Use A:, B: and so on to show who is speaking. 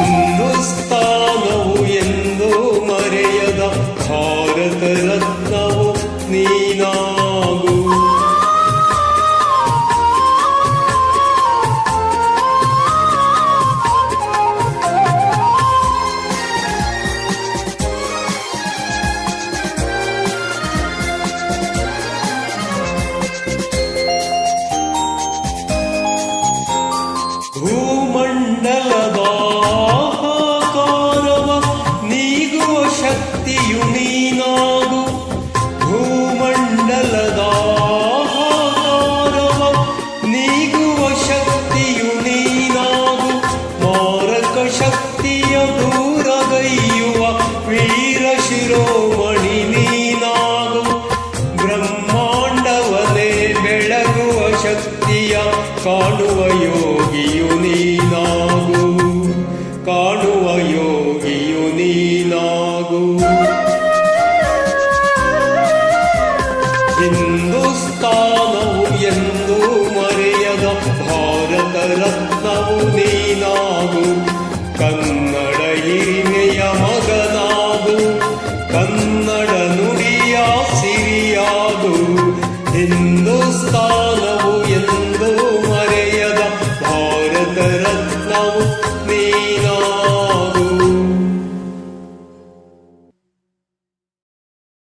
A: ಹಿಂದೂಸ್ಥಾನವು ಎಂದು ಮರೆಯದ ಭಾರತ ರತ್ನವು ನೀನಾಗು ನೀನಾಗು ಭೂಮಂಡಲದ ಆಹಾಕಾರವ ನೀಗುವ ಶಕ್ತಿಯು ನೀನಾಗು ಮಾರಕ ಶಕ್ತಿಯ ದೂರಗೈಯುವ ವೀರ ಶಿರೋಮಣಿ ನೀನಾಗು ಬ್ರಹ್ಮಾಂಡವನೇ ಬೆಳಗುವ ಶಕ್ತಿಯ ಕಾಣುವ ಯೋಗಿಯು ಸಂಸ್ಥಾನವು ಎಂದು ಮರೆಯದ ಭಾರತ ರತ್ನವು ನೀ